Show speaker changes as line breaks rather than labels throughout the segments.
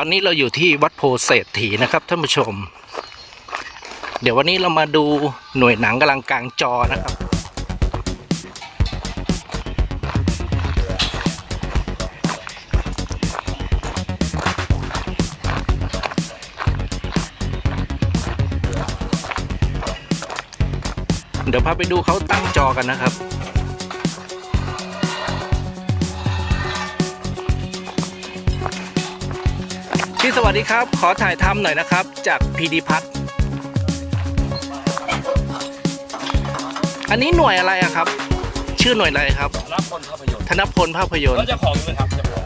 ตอนนี้เราอยู่ที่วัดโพเศรษฐีนะครับท่านผู้ชม เดี๋ยววันนี้เรามาดูหน่วยหนังกำลังกลางจอนะครับ เดี๋ยวพาไปดูเขาตั้งจอกันนะครับ พี่สวัสดีครับ ขอถ่ายทำหน่อยนะครับ จากพีดีพัทอันนี้หน่วยอะไรอะครับ ชื่อหน่วยอะไรครับ
รับคนภาพยนตร์
ธนพลภาพยนต
แล้ว
ร์
เจ้าของด้วยครับเจ้าของ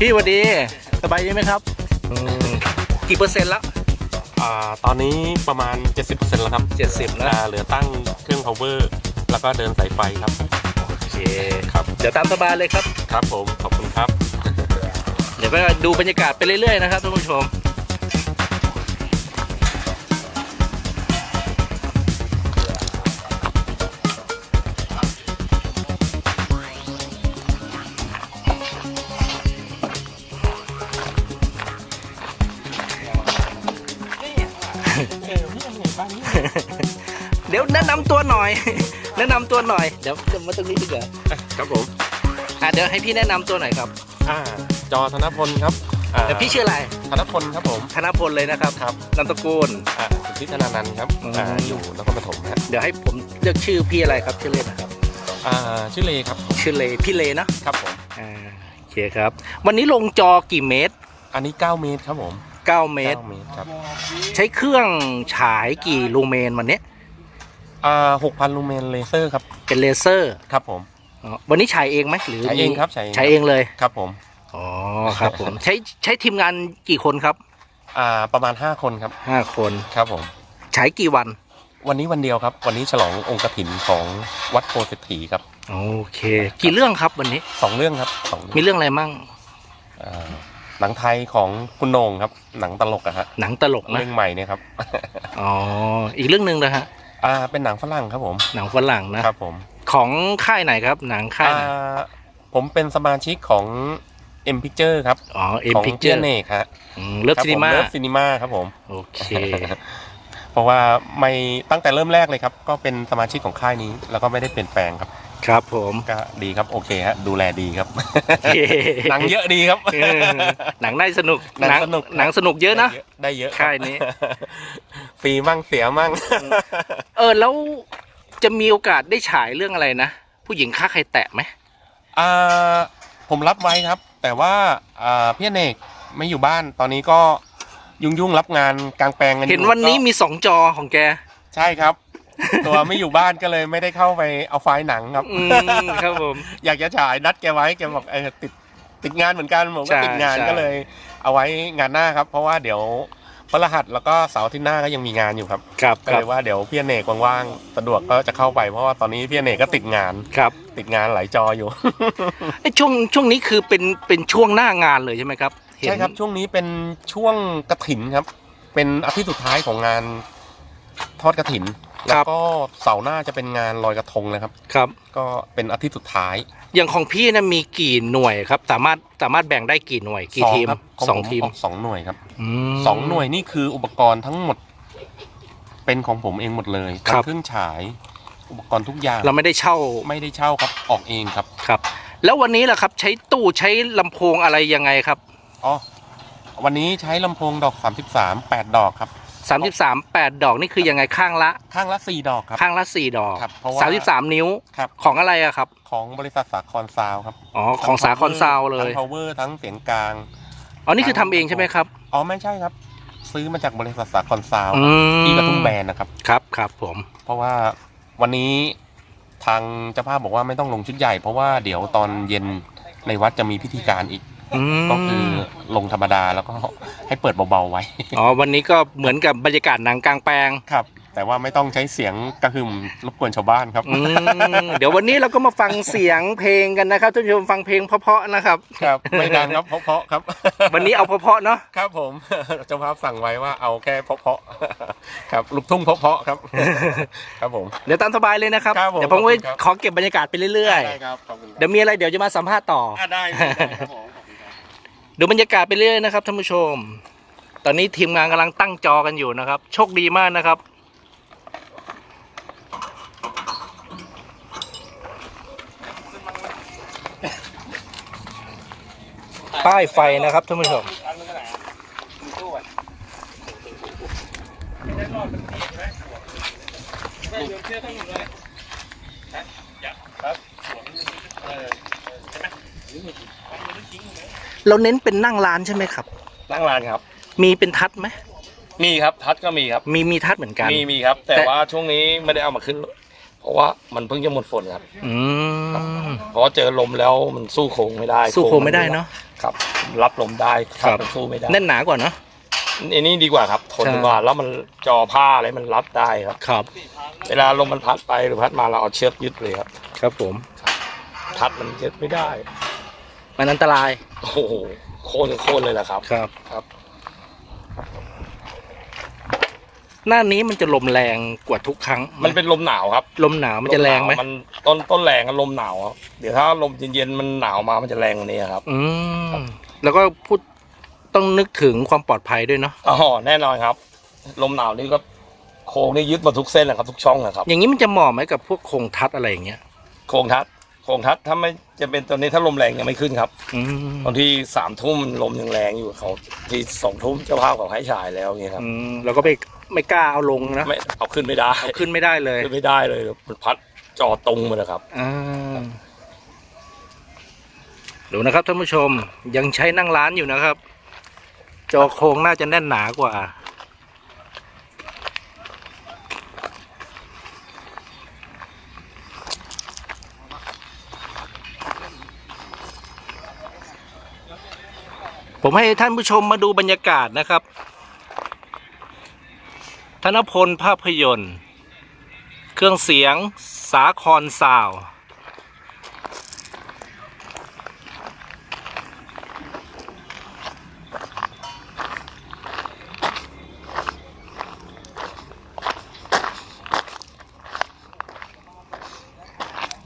พี่สวัสดี สบายดีไหมครับ อืมกี่เปอร์เซ็นต์แล้ว
อ่าตอนนี้ประมาณ 70%แล้วครับ
เจ็ดสิบแล้ว
อ่าเหลือตั้งเครื่อง power แล้วก็เดินสายไฟครับ
โอเค
ครับ
เดี๋ยวตามสบายเลยครับ
ครับผม ขอบคุณครับ
เดี๋ยวก็ดูบรรยากาศไปเรื่อยๆนะครับท่านผู้ชมเดี๋ยวแนะนำตัวหน่อย แนะนำตัวหน่อย เดี๋ยวเดี๋ยวมาตรงนี้ดีกว่า
ครับผม
อะเดี๋ยวให้พี่แนะนำตัวหน่อยครับ
อ่า จอธนพลครับอ่า
แต่พี่ชื่ออะไร
ธนพลครับผม
ธนพลเลยนะครับ
ครับ
นามสกุล
อ่าสุทธิธนานันท์ครับ
อืม
อ่าอยู่นครปฐมฮะ
เดี๋ยวให้ผมเลือกชื่อพี่อะไรครับชื่อเล่นนะครับ
อ่าชื่อเลครับ
ชื่อเลพี่เลเนอะ
ครับผม
อ่าโอเคครับ วันนี้ลงจอกี่เมตร
อันนี้ 9 เมตรครับผม
9 เมตร
9เมตรครับ
ใช้เครื่องฉายกี่ลูเมนวันนี้
อ่า6,000ลูเมนเลเซอร์ครับ
เป็นเลเซอร์
ครับผม
อ๋อวันนี้ฉายเองไหมหรือ
ใช้เองครับใช้เอง
ใช้เองเลย
ครับผม
อ๋อครับผม ใช้ใช้ทีมงานกี่คนครับ
อ่าประมาณ 5 คนครับ
ห้าคน
ครับผม
ฉายกี่วัน
วันนี้วันเดียวครับ วันนี้ฉลององค์กฐินของวัดโพธิ์เศรษฐีครับ
โอเค กี่เรื่องครับวันนี้
สองเรื่องครับสองเรื่อง
มีเรื่องอะไรมั่ง
อ่าหนังไทยของคุณโหน่งครับ หนังตลกอะฮะ
หนังตลกนะ
เรื่องใหม่เนี่ยครับ
อ๋ออีกเรื่องหนึ่งนะฮะ
อ่าเป็นหนังฝรั่งครับผม
หนังฝรั่งนะ
ครับผม
ของค่ายไหนครับ หนังค่ายไหน
อ่าผมเป็นสมาชิกของ M Picture ครับ
อ๋อเอ็ม
ของ
พิกเจ
เจี
อยร์
เนกฮะ
เลิฟซีนีมา
เลิฟซีนีมาครับผม
โอเค
เพราะว่าไม่ตั้งแต่เริ่มแรกเลยครับ ก็เป็นสมาชิกของค่ายนี้ แล้วก็ไม่ได้เปลี่ยนแปลงครับ
ครับผม
ก็ดีครับโอเคฮะดูแลดีครับ
เย้
หนังเยอะดีครับ
เออหนังได้สนุก
หนังสนุก
หนังสนุกเยอะนะ
ได้เยอะรับ
ค่ายนี้
ฟรีมั่งเสียมั่ง
เออแล้วจะมีโอกาสได้ฉายเรื่องอะไรนะผู้หญิงฆ่าใครแตะไหม
อ่าผมรับไว้ครับ แต่ว่าอ่าพี่อเนกไม่อยู่บ้านตอนนี้ก็ยุ่งยุ่งๆรับงานกลางแปลงกันอยู่
เห็นวันนี้
ก็
มีสองจอของแก
ใช่ครับ ตัวไม่อยู่บ้านก็เลยไม่ได้เข้าไปเอาไฟล์หนังครับ
อืมครับผม
อยากจะฉายนัดแกไว้แกบอกเออติดติดงานเหมือนกันผมก็
ใช่
ติดงาน
ใช่
ก็เลย เอาไว้งานหน้าครับ เพราะว่าเดี๋ยว พฤหัสแล้วก็เสาร์อาที่หน้าก็ยังมีงานอยู่ครับ
ครับ
ก็
ครั
เล
บ
ยว่าเดี๋ยวพี่อเนกว่างๆสะดวกก็จะเข้าไปเพราะว่าตอนนี้พี่อเนกก็ติดงาน
ครับ
ติดงานหลายจออยู่
ไอ้ช่วงช่วงนี้คือเป็นเป็นช่วงหน้างานเลยใช่ไหมครับเห็น
ใช่ครับช่วงนี้เป็นช่วงกระถินครับ เป็นอาทิตย์สุดท้ายของงานทอดกระถิน แล้วก็เสาร์หน้าจะเป็นงานลอยกระทงนะครับ
ครับ
ก็เป็นอาทิตย์สุดท้าย
อย่างของพี่นะมีกี่หน่วยครับ สามารถสามารถแบ่งได้กี่หน่วยกี่ทีม
ครับข
สอง
ผ
ทีม
กสองหน่วยครับ
ม
สองหน่วยนี่คืออุปกรณ์ทั้งหมด เป็นของผมเองหมดเลย
ครั
ทั้
บ
งเครื่องฉาย อุปกรณ์ทุกอย่าง
เราไม่ได้เช่า
ไม่ได้เช่าครับออกเองครับ
ครับ แล้ววันนี้ล่ะครับ ใช้ตู้ใช้ลำโพงอะไรยังไงครับ
อ๋อวันนี้ใช้ลำโพงดอก 33 8 ดอกครับ
33 8ดอกนี่คือยังไงข้างละ
ข้างละ4ดอกครับ
ข้างละ4ดอก
ครับเพราะว่า
33นิ้ว
ครับ
ของอะไรอะครับ
ของบริษัทสาครซาวด์ครับ
อ๋อของสาครซาวด์เลย
ทั้ง power ทั้งเสียงกลาง
อ๋อนี่คือทำเองใช่ไหมครับ
อ๋อไม่ใช่ครับ ซื้อมาจากบริษัทสาครซาวด์
อืม
ที่กระทุ่มแบนนะครับ
ครับครับผม
เพราะว่าวันนี้ทางเจ้าภาพบอกว่าไม่ต้องลงชุดใหญ่ เพราะว่าเดี๋ยวตอนเย็นในวัดจะมีพิธีการอีก
อืม
ก็คือลงธรรมดาแล้วก็ให้เปิดเบาๆไว้
อ๋อวันนี้ก็เหมือนกับบรรยากาศหนังกลางแปลง
ครับ แต่ว่าไม่ต้องใช้เสียงกระหึ่มรบกวนชาวบ้านครับ
อืมเดี๋ยววันนี้เราก็มาฟังเสียงเพลงกันนะครับท่านผู้ชมฟังเพลงเพราะๆนะครับ
ครับ ไม่ดังครับเพราะๆครับ
วันนี้เอาเพราะๆเนาะ
ครับผมเจ้าภาพสั่งไว้ว่าเอาแค่เพราะๆครับลูกทุ่งเพราะๆครับ ครับผม
เดี๋ยวตามสบายเลยนะครับ
ครับผม
เดี๋ยวผมไว้
ขอบคุณครับ
ขอเก็บบรรยากาศไปเรื่อย
ได้ครับขอบคุณค
ๆ
รับ
เดี๋ยวมีอะไรเดี๋ยวจะมาสัมภาษณ์ต่อ
อะได้ได้ครับผมขอบคุณครับ
ดูบรรยากาศไปเรื่อยนะครับท่านผู้ชม ตอนนี้ทีมงานกำลังตั้งจอกันอยู่นะครับ โชคดีมากนะครับ ป้ายไฟนะครับท่านผู้ชมเราเน้นเป็นนั่งร้านใช่ไหมครับ
นั่งร้านครับ
มีเป็นทัดไหม
มีครับทัดก็มีครับ
มีมีทัดเหมือนกัน
มีมีครับ แต่
แต่
ว่าช่วงนี้ไม่ได้เอามาขึ้น เพราะว่ามันเพิ่งจะหมดฝนครับ
อืม
เพราะว่าเจอลมแล้วมันสู้โค้งไม่ได้
สู้โคงไม่ได้เนาะ
ครับ รับลมได้
ครับ
มันสู้ไม่ได้
แน่นหนากว่าเนาะ
อันนี้ดีกว่าครับทน
ใช่
ดีกว่าแล้วมันจอผ้าอะไรมันรับได้ครับ
ครับ
เวลาลมมันพัดไปหรือพัดมาเราเอาเชือกยึดเลยครับ
ครับผม
ทัดมันยึดไม่ได้
มันอันตราย
โอ้โหโค่นโค่นเลยแหละครับ
ครับ
ครับ
หน้านี้มันจะลมแรงกว่าทุกครั้ง
มันเป็นลมหนาวครับ
ลมหนาวมันจะแรงไหม
ลนาวมันต้นต้นแรงกับลมหนาวครับเดี๋ยวถ้าลมเย็นๆมันหนาวมามันจะแรงกว่านี้ครับ
อืมแล้วก็พูดต้องนึกถึงความปลอดภัยด้วยเนาะ
อ๋อแน่นอนครับ ลมหนาวนี่ก็โค้งนี่ยึดมาทุกเส้นแหละครับ ทุกช่องนะครับ
อย่างนี้มันจะเหมาะไหมกับพวกโครงทัดอะไรอย่างเงี้ย
โค้งทัด โค้งทัดถ้าไม่จะเป็นตัวนี้ถ้าลมแรงยังไม่ขึ้นครับ
อืม
บางที่สามทุ่มลมยังแรงอยู่เขาที่สองทุ่มเจ้าภาพเขาให้ฉายแล้วอย่างเงี้ยครับ
อืมเราก็ไม่ไม่กล้าเอาลงนะ
ไม่เอาขึ้นไม่ได้
เอาขึ้นไม่ได้เลย
ขึ้นไม่ได้เลยมันพัดจอตรงมาเลยครับ
อ่าดูนะครับท่านผู้ชมยังใช้นั่งร้านอยู่นะครับ จอโครงน่าจะแน่นหนากว่า ผมให้ท่านผู้ชมมาดูบรรยากาศนะครับ ธนพลภาพยนตร์ เครื่องเสียงสาครซาว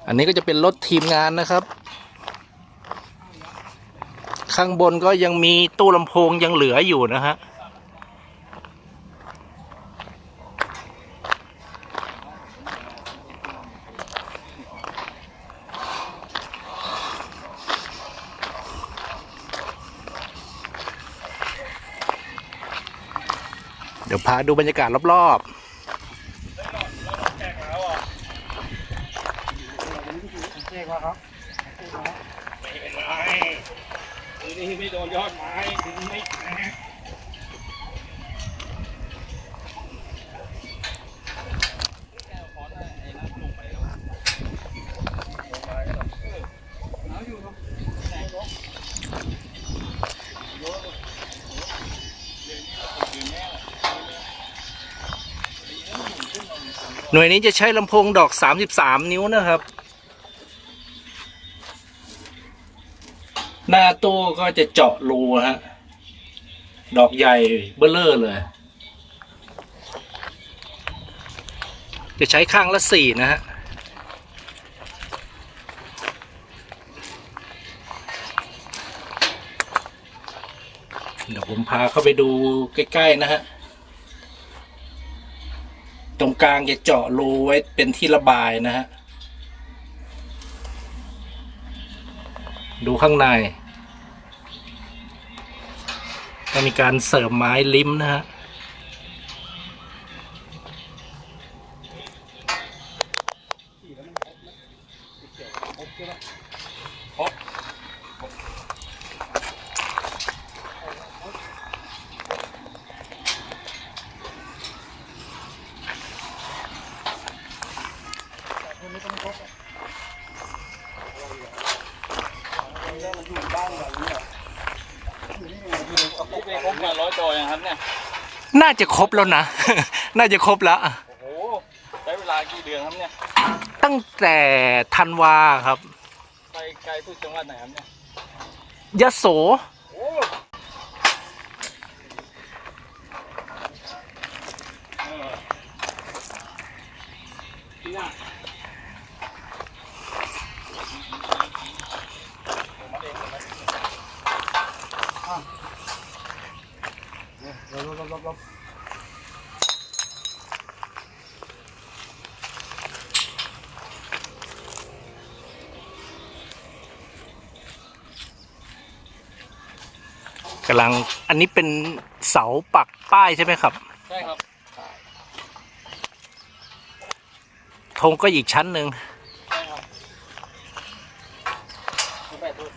อันนี้ก็จะเป็นรถทีมงานนะครับ ข้างบนก็ยังมีตู้ลำโพงยังเหลืออยู่นะฮะเดี๋ยวพาดูบรรยากาศรอบ
นี่
หน่วยนี้จะใช้ลำโพงดอก 33 นิ้วนะครับ หน้าตู้ก็จะเจาะรูฮะ ดอกใหญ่เบ้อเลอร์เลย จะใช้ข้างละสี่นะฮะเดี๋ยวผมพาเข้าไปดูใกล้ ๆ นะฮะ ตรงกลางจะเจาะรูไว้เป็นที่ระบายนะฮะ ดูข้างในจะมีการเสริมไม้ลิ้มนะฮะ
จะ
ครบแล้วนะ น่าจะครบแล้ว
โอ้โหใช้เวลากี่เดือนครับเนี่ย
ตั้งแต่ธันวาครับ
ไปไกลพูดจังหวัดไหนครับเนี่ย
ยะโส
โอ้
กำลังอันนี้เป็นเสาปักป้ายใช่ไหมครับ
ใช่ครับ
ธงก็อีกชั้นหนึ่ง
ใช่ครับแปดตัว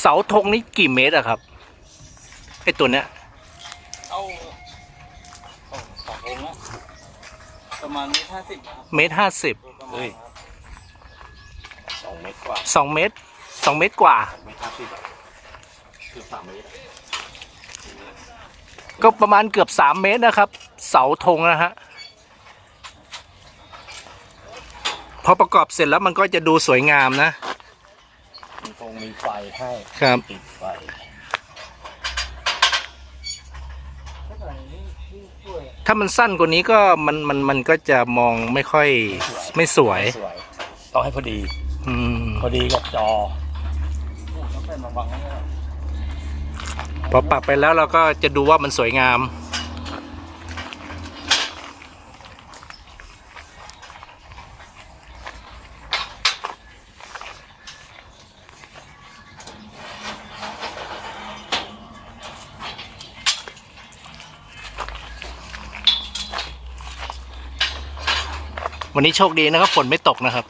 เสาธงนี้กี่เมตรอะครับไอตัวเนี้ย
ห้าสิบครับ
เมตรห้าสิบ
ประมาณครับ
สองเมตรกว่า
สองเมตรสองเมตรกว่า
เมตรห้าสิบอะคือสามเมตรอะ
ก็ประมาณเกือบสามเมตรนะครับ เสาธงนะฮะพอประกอบเสร็จแล้วมันก็จะดูสวยงามนะ
มีฟงมีไฟให้
ครับ
ติดไฟ
ถ้ามันสั้นกว่านี้ก็มันมันมันก็จะมองไม่ค่อยไม่สวย
สวยต้องให้พอดี
อืม
พอดีกับจอ
ต้องเป็นมาบังให้ได้
พอปรับไปแล้วเราก็จะดูว่ามันสวยงาม วันนี้โชคดีนะครับฝนไม่ตกนะครับ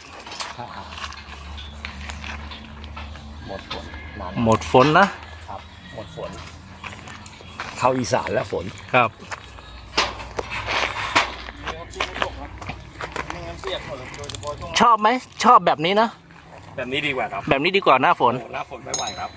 หมดฝนนาน
หมดฝนนะ
ครับ หมดฝน เข้าอีสานแล้วฝน
ครับ
นี่ครับที่ไม่ตกนะไม่งั้นเปียกหมดเลยโดยเฉพาะช่วง
ชอบไหมชอบแบบนี้นะ
แบบนี้ดีกว่าครับ
แบบนี้ดีกว่าหน้าฝน
โอ้หน้าฝนไม่ไหวครับ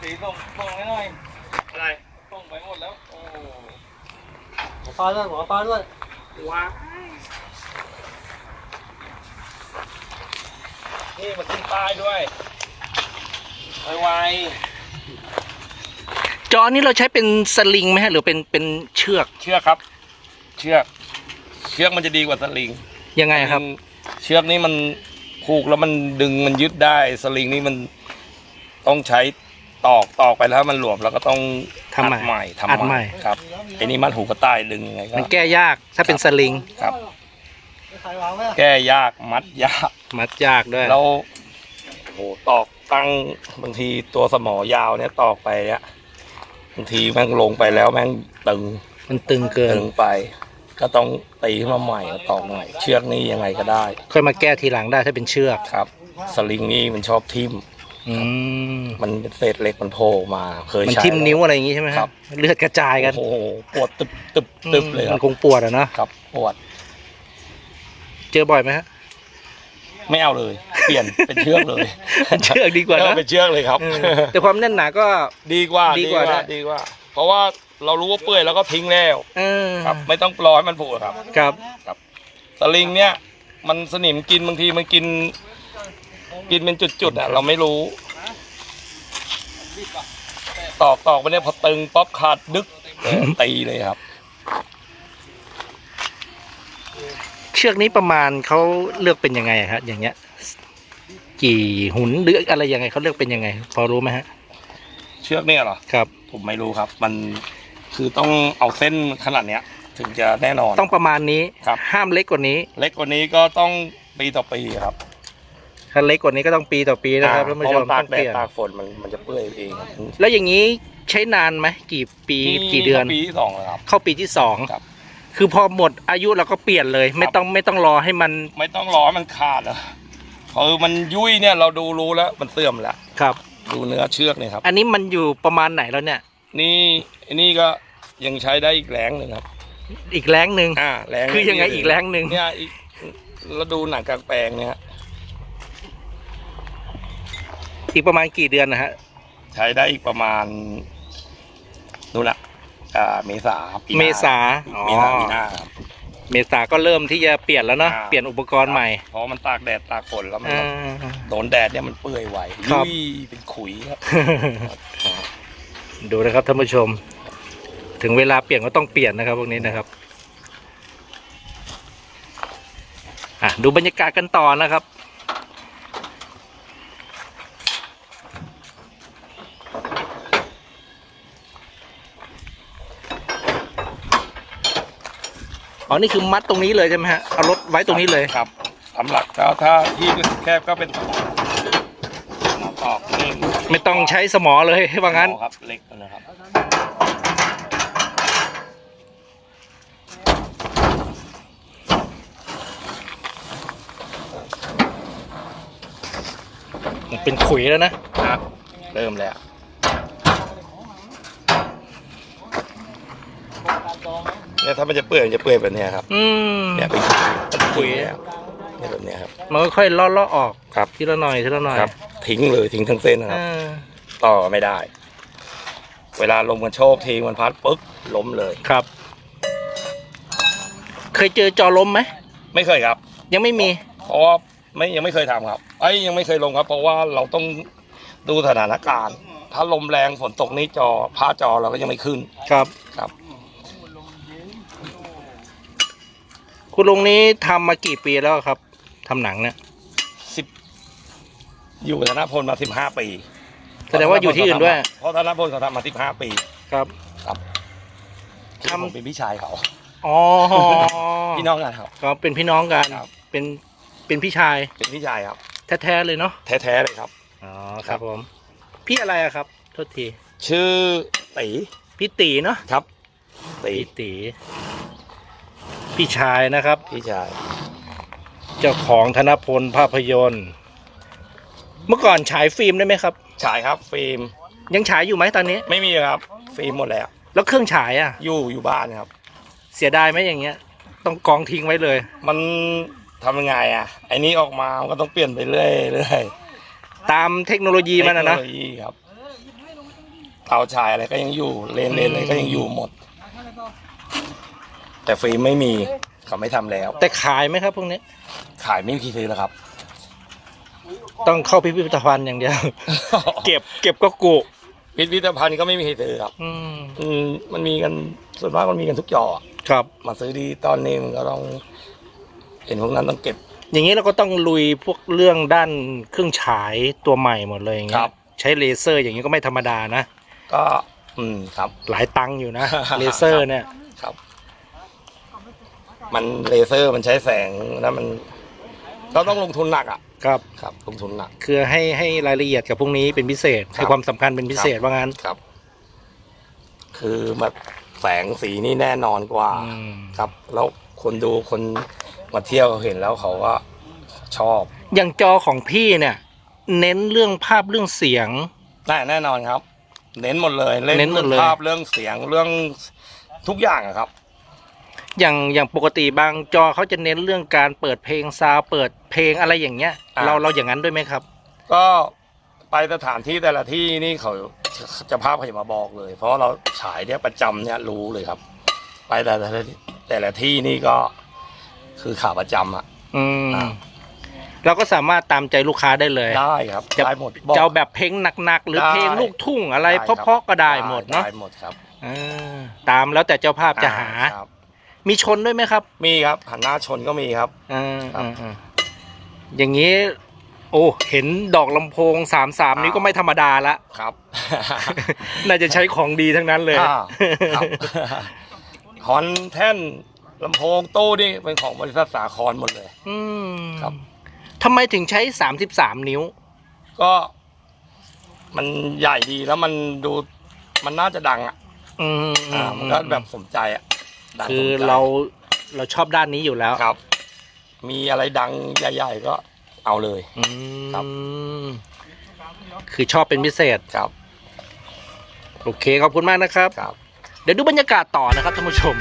สีส่งส่งให้หน่อย
อะไร
ส่งไปหมดแล้ว โอ้
หัวปลา ด้วยหัวปลาด้วย
ว้านี่มาขึ้นป้ายด้วยไว
จอนี้เราใช้เป็นสลิงไหมฮะหรือเป็นเป็นเชือก
ๆเชือกครับ เชือก เชือกมันจะดีกว่าสลิง
ยังไงครับ
เชือกนี่มันผูกแล้วมันดึงมันยึดได้สลิงนี่มันต้องใช้ ตอกตอกไปแล้วมันหลวมแล้วก็ต้อง
ทำใหม่
อัดใหม่ทำ
อัดใหม่
ครับไอ้นี่มันหูกระต่ายดึงยังไงก็
มันแก้ยากถ้าเป็นสลิง
ครับ
ใครวางไว้อะ
แก้ยากมัดยาก
มัดยากด้วย
แล้วโอ้ตอกตั้งบางทีตัวสมอยาวเนี่ยตอกไปเนี่ยบางทีแม่งลงไปแล้วแม่งตึง
มันตึงเกิน
ตึงไป ก็ต้องตีขึ้นมาใหม่แล้วตอกใหม่เชือกนี่ยังไงก็ได้
ค่อยมาแก้ทีหลังได้ถ้าเป็นเชือก
ครับ สลิงนี่มันชอบทิ่ม
อืม
มันเป็นเศษเหล็กมันโผล่มาเคย
มัน
ใช้
ทิ่ม
แล้ว
นิ้วอะไรอย่างงี้ใช่ไหม
ครับ
เลือดกระจายกัน
โอ้โหปวดตึบตึบตึบเลยค
มั
รั
น
บ
คงปวดอะเนาะ
ครับปวด
เจอบ่อยไหมฮะ
ไม่เอาเลย เปลี่ยนเป็นเชือกเลย
เชือกดีกว่า
เออ
นะ
เป็นเชือกเลยครับ
เออแต่ความแน่นหนาก็
ดีกว่า
ดี
ดี
ก
ก
ว่า
ว่า
ด้วย
ดีกว่า เพราะว่าเรารู้ว่าเปื่อยแล้วก็ทิ้งแล้ว
เออ
ครับ ไม่ต้องรอให้มันผุครับ
ครับ
สลิงเนี่ยมันสนิมกินบางทีมันกิน กินเป็นจุดๆอะ เราไม่รู้ ตอกตอกไปเนี่ยพอตึงป๊อปขาดดึกตีเลยครับ
เชือกนี้ประมาณเขาเลือกเป็นยังไงอะครับอย่างเงี้ย กี่หุนหรืออะไรยังไงเขาเลือกเป็นยังไง พอรู้ไหมฮะ
เชือกเนี่ยเหรอ
ครับ
ผมไม่รู้ครับ มันคือต้องเอาเส้นขนาดเนี้ย ถึงจะแน่นอน
ต้องประมาณนี้
ครับ
ห้ามเล็กกว่านี้
เล็กกว่านี้ก็ต้องปีต่อปีครับ
ถ้าเล็กกว่านี้ก็ต้องปีต่อปีนะครับท่านผู้
เพ
ช
ราะ
ม
มันตา
ต้
ก
อง
แด
เป
ด
ลี่ยน
ตากฝนมันมันจะเปื่อยเองครับ
แล้วอย่างนี้ใช้นานไหมกี่ปีกี่เดือน
ปีที่สองแล้วครับ
เข้าปีที่สอง
ครับ
คือพอหมดอายุเราก็เปลี่ยนเลย ไม่ต้องไม่ต้องรอให้มัน
ไม่ต้องรอให้มันขาดนะคือมันยุ่ยเนี่ยเราดูรู้แล้วมันเสื่อมแล้ว
ครับ
ดูเนื้อเชือกเนี่ยครับ
อันนี้มันอยู่ประมาณไหนแล้วเนี่ย
นี่ไอ้นี่ก็ยังใช้ได้อีกแรงหนึ่งครับ
อีกแรงหนึ่ง
อ่าแรง
คือยังไงอีกแรงหนึ่ง
เนี่ยอีกเราดูหนังกลางแปลงเนี่ยฮะ
อีกประมาณกี่เดือนนะฮะ
ใช้ได้อีกประมาณนู่นแหละอ่าเมษาปีหน้
เมษาอ๋อ
เมษาปีหน้าครับ
เมษาก็เริ่มที่จะเปลี่ยนแล้วเนาะ
อ่า
เปลี่ยนอุปกรณ์ใหม่
เพราะมันตากแดดตากฝนแล้วมัน
อ่า
โดนแดดเนี่ยมันเปื่อยไหว
ครับ
ยุ่ยเป็นขุยครับ
ดูนะครับท่านผู้ชม ถึงเวลาเปลี่ยนก็ต้องเปลี่ยนนะครับพวกนี้นะครับอะดูบรรยากาศกันต่อนะครับ อ๋อนี่คือมัดตรงนี้เลยใช่ไหมฮะเอารถไว้ตรงนี้เลย
ครับสำหรับก็ถ้าที่แคบก็เป็นสมอตอกนี่
ไม่ต้องใช้สมอเลยว่างั้น
ครับเล็กนะครับ
เป็นขุยแล้วนะ
ครับเริ่มแล้ว เนี่ยถ้ามันจะเปื่อยมันจะเปื่อยแบบเนี้ยครับ
อืม
เนี่ยเป็นขุยเนี่ยเนี่ยแบบเนี้ยครับ
มันก็ค่อยล่อๆออก
ครับ
ทีละหน่อยทีละหน่อย
ครับ ทิ้งเลยทิ้งทั้งเส้นนะครับ
อ่า
ต่อไม่ได้ เวลาลมกันโชกทีมันพัดปึ๊บล้มเลย
ครับ เคยเจอจอล้มไหม
ไม่เคยครับ
ยังไม่มี
เพราะว่าไม่ยังไม่เคยทำครับไอ้ยยังไม่เคยลงครับ เพราะว่าเราต้องดูสถานการณ์ ถ้าลมแรงฝนตกนี่จอผ้าจอเราก็ยังไม่ขึ้น
ครับ
ครับ
คุณลุงนี้ทำมากี่ปีแล้วครับทำหนังเนี่ย
สิบอยู่ธนพลมาสิบห้าปี
แสดงว่าอยู่ที่อื่นด้วย
เพราะธนพลเขาทำมาสิบห้าปี
ครับ
ครับ
ทำ
ผมเป็นพี่ชายเขา
อ๋อ
พี่น้องกันครับ
ก็เป็นพี่น้องกัน
ครับ
เป็นเป็นพี่ชาย
เป็นพี่ชายครับ
แท้ๆเลยเนาะ
แท้ๆเลยครับ
อ๋อครับผม พี่อะไรอะครับโทษที
ชื่อตี
พี่ตีเนาะ
ครับตี
พี่ตี พี่ชายนะครับ
พี่ชาย
เจ้าของธนพลภาพยนตร์ เมื่อก่อนฉายฟิล์มได้ไหมครับ
ฉายครับฟิล์ม
ยังฉายอยู่ไหมตอนนี้
ไม่มีครับ ฟิล์มหมดแล้ว
แล้วเครื่องฉายอะ
อยู่อยู่บ้านครับ
เสียดายไหมอย่างเงี้ย ต้องกองทิ้งไว้เลย
มันทำยังไงอะไอ้นี้ออกมามันก็ต้องเปลี่ยนไปเรื่อยเรื่อย
ตามเทคโนโลยีมันอะนะ
เทคโโลยีครับเตาฉายอะไรก็ยังอยู่เลนเลนอะไรก็ยังอยู่หมด แต่ฟิล์มไม่มีเขาไม่ทำแล้ว
แต่ขายไหมครับพวกนี้
ขายไม่มีซื้อแล้วครับ
ต้องเข้าพิพิธภัณฑ์อย่างเดียว เก็บเก็บก็กุ
พิพิธภัณฑ์ก็ไม่มีใครซื้อครับ
อืม
อืมมันมีกันส่วนมากมันมีกันทุกจออะ
ครับ
มาซื้อดีตอนนี้มันก็ต้อง เห็นพวกนั้นต้องเก็บ
อย่างนี้เราก็ต้องลุยพวกเรื่องด้านเครื่องฉายตัวใหม่หมดเลยอย่างเงี้
ครั
ย
บ
ใช้เลเซอร์อย่างนี้ก็ไม่ธรรมดานะ
ก็ อืมครับ
หลายตังค์อยู่นะ เลเซอร์เนี่ย
ครับ มันเลเซอร์มันใช้แสงนะมันก็ต้องลงทุนหนักอะ
ครับ
ครับ ลงทุนหนัก
คือให้ให้รายละเอียดกับพวกนี้เป็นพิเศษ
ครับ
ให้ความสำคัญเป็นพิเศษว่างั้น
ครับ คือมาแสงสีนี่แน่นอนกว่า
อืม
ครับ แล้วคนดูคนมาเที่ยวเห็นแล้วเขาก็ชอบ
อย่างจอของพี่เนี่ย เน้นเรื่องภาพเรื่องเสียง
แน่แน่นอนครับ เน้นหมดเลย
เน้นหมดเลย
รื่องภาพเรื่องเสียงเรื่องทุกอย่างอะครับ
อย่างอย่างปกติบางจอเขาจะเน้นเรื่องการเปิดเพลงซาวด์เปิดเพลงอะไรอย่างเงี้ย
อ่า
เราเราอย่างนั้นด้วยไหมครับ
ก็ไปสถานที่แต่ละที่นี่เขาจะภาพเขาจะมาบอกเลย เพราะเราฉายเนี่ยประจำเนี่ยรู้เลยครับ ไปแต่ละที่แต่ละที่นี่ก็คือขาประจำอะ
อืม
อ่า
เราก็สามารถตามใจลูกค้าได้เลย
ได้ครับ
จะ
ได้หมดบอก
จะเอาแบบเพลงหนักๆหรือ
ได้
เพลงลูกทุ่งอะไร
ได้ครับ
เพราะๆก็ได้หมดเนาะ
ได้หมดครับ
เออตามแล้วแต่เจ้าภาพจะหา
อ่ครับ
มีชนด้วยไหมครับ
มีครับหันหน้าชนก็มีครับ
อ่า
ครับ
อ่าอ่าอย่างนี้ โอ้เห็นดอกลำโพงสามสามนี้ก็ไม่ธรรมดาละ
ครับ
น่าจะใช้ของดีทั้งนั้นเลย
อ่าครับฮอนแท่นลำโพงตู้นี่เป็นของบริษัทสาครหมดเลย
อืม
ครับ
ทำไมถึงใช้สามสิบสามนิ้ว
ก็มันใหญ่ดีแล้วมันดูมันน่าจะดังอะ
อืม
อ่ามันก็แบบสมใจอะ ดัง
คือ
สมใจ
เราเราชอบด้านนี้อยู่แล้ว
ครับ มีอะไรดังใหญ่ ๆ ก็เอาเลย
อืม
ครับ
คือชอบเป็นพิเศษ
ครับ
โอเคขอบคุณมากนะครับ
ครับ
เดี๋ยวดูบรรยากาศต่อนะครับท่านผู้ชม